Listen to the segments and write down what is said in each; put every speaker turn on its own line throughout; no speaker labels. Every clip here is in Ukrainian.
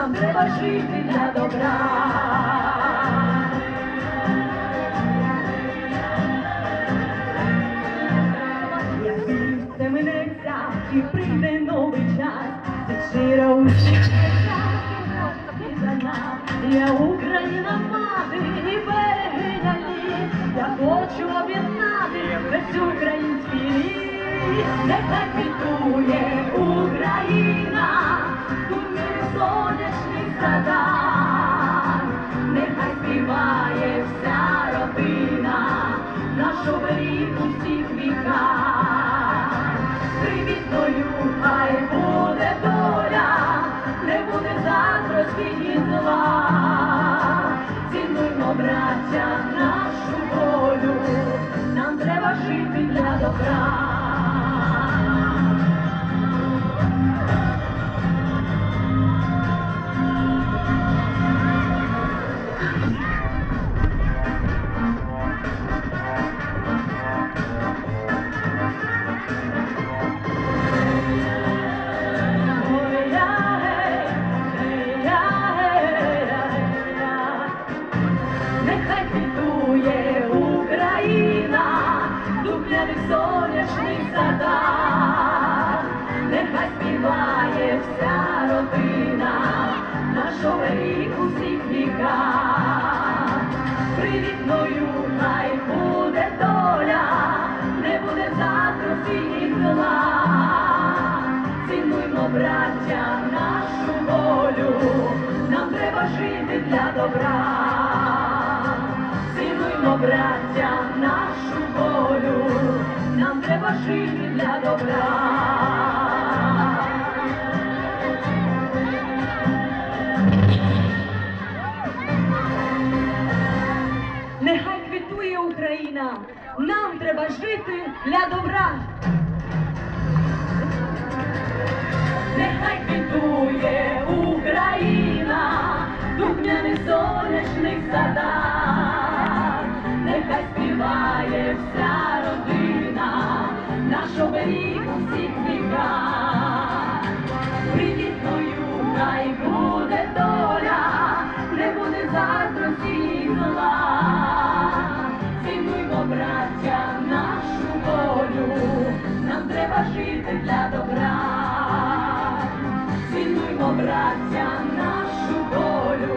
нам треба жити для добра. І прийде новий час, це щира і за нас. Я Україна мати і берегиня літ. Я хочу об'єднати весь український рід. Нехай квітує садах. Нехай співає вся родина, наш оберіг у всіх віках. Привітною хай доля, не буде заздрості і зла. Цінуймо, браття, нашу волю, нам треба жити для добра. Наш оберіг у всіх віках. Привітною хай буде доля, не буде заздрості і зла. Цінуймо, браття, нашу волю, нам треба жити для добра. Цінуймо, браття, нашу волю, нам треба жити для добра. Україна, нам треба жити для добра. Нехай квітує Україна, духмяний сонячний садах, браття, нашу волю,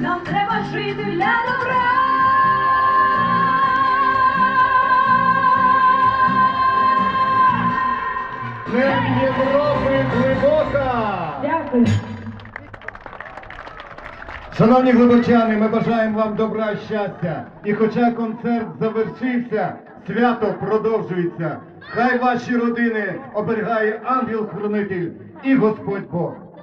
нам треба жити для добра.
Днем Європи глибока!
Дякую.
Шановні глибочани, ми бажаємо вам добра і щастя. І хоча концерт завершився, свято продовжується. Хай ваші родини оберігає ангел-хранитель і Господь Бог.